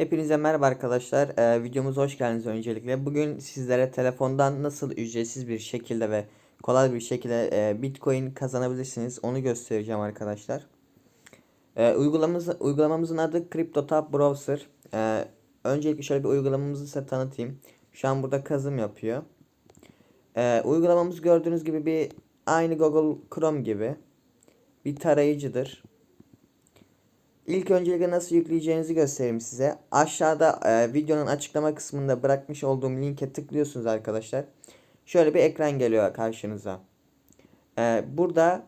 Hepinize merhaba arkadaşlar. Ee, videomuza hoş geldiniz öncelikle. Bugün sizlere telefondan nasıl ücretsiz bir şekilde ve kolay bir şekilde e, Bitcoin kazanabilirsiniz onu göstereceğim arkadaşlar. Ee, uygulamamız, uygulamamızın adı CryptoTab Browser. Ee, öncelikle şöyle bir uygulamamızı size tanıtayım. Şu an burada kazım yapıyor. Ee, uygulamamız gördüğünüz gibi bir aynı Google Chrome gibi bir tarayıcıdır. İlk öncelikle nasıl yükleyeceğinizi göstereyim size. Aşağıda e, videonun açıklama kısmında bırakmış olduğum linke tıklıyorsunuz arkadaşlar. Şöyle bir ekran geliyor karşınıza. E, burada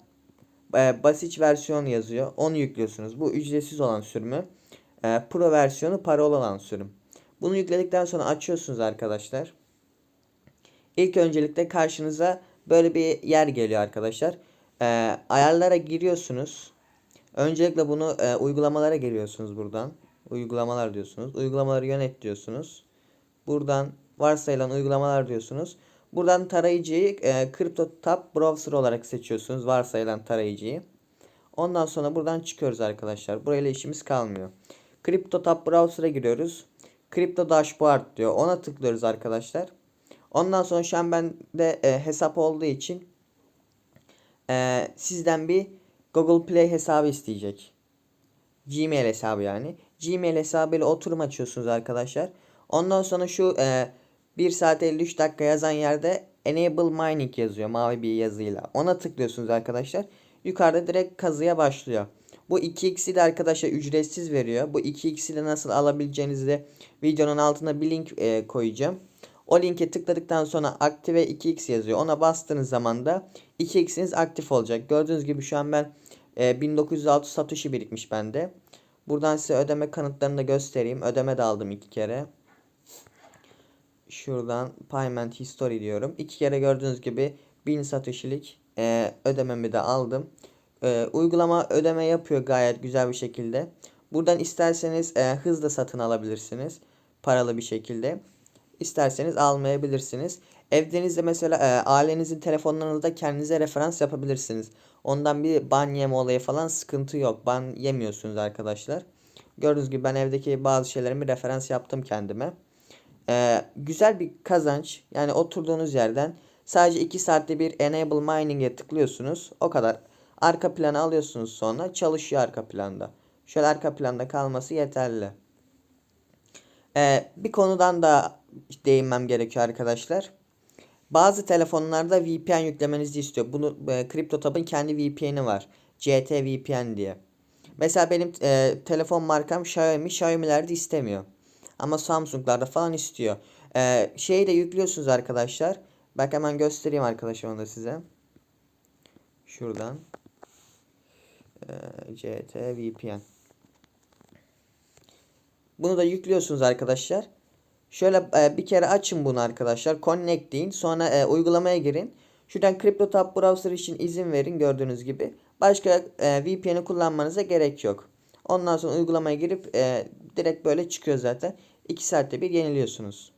e, basit versiyon yazıyor. Onu yüklüyorsunuz. Bu ücretsiz olan sürümü. E, Pro versiyonu paralı olan sürüm. Bunu yükledikten sonra açıyorsunuz arkadaşlar. İlk öncelikle karşınıza böyle bir yer geliyor arkadaşlar. E, ayarlara giriyorsunuz. Öncelikle bunu e, uygulamalara geliyorsunuz buradan. Uygulamalar diyorsunuz. Uygulamaları yönet diyorsunuz. Buradan varsayılan uygulamalar diyorsunuz. Buradan tarayıcıyı e, CryptoTab Browser olarak seçiyorsunuz. Varsayılan tarayıcıyı. Ondan sonra buradan çıkıyoruz arkadaşlar. Burayla işimiz kalmıyor. CryptoTab Browser'a giriyoruz. Crypto Dashboard diyor. Ona tıklıyoruz arkadaşlar. Ondan sonra şu an bende e, hesap olduğu için e, sizden bir Google Play hesabı isteyecek. Gmail hesabı yani. Gmail hesabıyla oturum açıyorsunuz arkadaşlar. Ondan sonra şu e, 1 saat 53 dakika yazan yerde Enable Mining yazıyor mavi bir yazıyla. Ona tıklıyorsunuz arkadaşlar. Yukarıda direkt kazıya başlıyor. Bu 2x'i de arkadaşlar ücretsiz veriyor. Bu 2x'i de nasıl alabileceğinizi de videonun altına bir link e, koyacağım. O linke tıkladıktan sonra aktive 2x yazıyor. Ona bastığınız zaman da 2x'iniz aktif olacak. Gördüğünüz gibi şu an ben e, 1906 Satoshi birikmiş bende. Buradan size ödeme kanıtlarını da göstereyim. Ödeme de aldım iki kere. Şuradan payment history diyorum. İki kere gördüğünüz gibi 1000 Satoshi'lik e, ödememi de aldım. E, uygulama ödeme yapıyor gayet güzel bir şekilde. Buradan isterseniz e, hızla satın alabilirsiniz. Paralı bir şekilde. İsterseniz almayabilirsiniz. Evdenizde mesela e, ailenizin telefonlarınızda kendinize referans yapabilirsiniz. Ondan bir ban yeme olayı falan sıkıntı yok. Ban yemiyorsunuz arkadaşlar. Gördüğünüz gibi ben evdeki bazı şeylerimi referans yaptım kendime. E, güzel bir kazanç. Yani oturduğunuz yerden sadece 2 saatte bir Enable Mining'e tıklıyorsunuz. O kadar. Arka planı alıyorsunuz sonra çalışıyor arka planda. Şöyle arka planda kalması yeterli. Ee, bir konudan da değinmem gerekiyor arkadaşlar. Bazı telefonlarda VPN yüklemenizi istiyor. Bunu e, CryptoTab'ın kendi VPN'i var. CT VPN diye. Mesela benim e, telefon markam Xiaomi. Xiaomi'lerde istemiyor. Ama Samsung'larda falan istiyor. E, şeyi de yüklüyorsunuz arkadaşlar. Bak hemen göstereyim arkadaşlar onu da size. Şuradan. E, CT VPN. Bunu da yüklüyorsunuz arkadaşlar. Şöyle e, bir kere açın bunu arkadaşlar. Connect. Sonra e, uygulamaya girin. Şuradan CryptoTab Browser için izin verin gördüğünüz gibi. Başka e, VPN'i kullanmanıza gerek yok. Ondan sonra uygulamaya girip e, direkt böyle çıkıyor zaten. 2 saatte bir yeniliyorsunuz.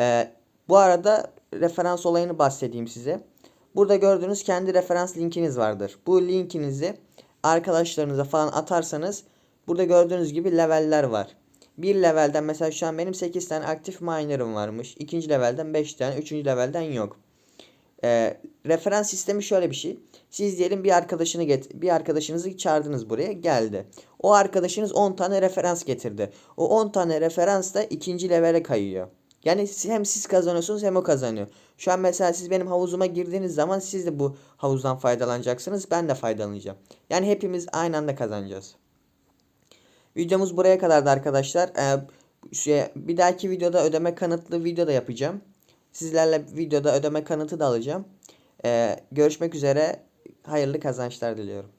E, bu arada referans olayını bahsedeyim size. Burada gördüğünüz kendi referans linkiniz vardır. Bu linkinizi arkadaşlarınıza falan atarsanız burada gördüğünüz gibi leveller var. Bir levelden mesela şu an benim 8 tane aktif miner'ım varmış. İkinci levelden 5 tane. Üçüncü levelden yok. Ee, referans sistemi şöyle bir şey. Siz diyelim bir arkadaşını get bir arkadaşınızı çağırdınız buraya geldi. O arkadaşınız 10 tane referans getirdi. O 10 tane referans da ikinci levele kayıyor. Yani hem siz kazanıyorsunuz hem o kazanıyor. Şu an mesela siz benim havuzuma girdiğiniz zaman siz de bu havuzdan faydalanacaksınız. Ben de faydalanacağım. Yani hepimiz aynı anda kazanacağız. Videomuz buraya kadardı arkadaşlar. Ee, şey, bir dahaki videoda ödeme kanıtlı video da yapacağım. Sizlerle videoda ödeme kanıtı da alacağım. Ee, görüşmek üzere. Hayırlı kazançlar diliyorum.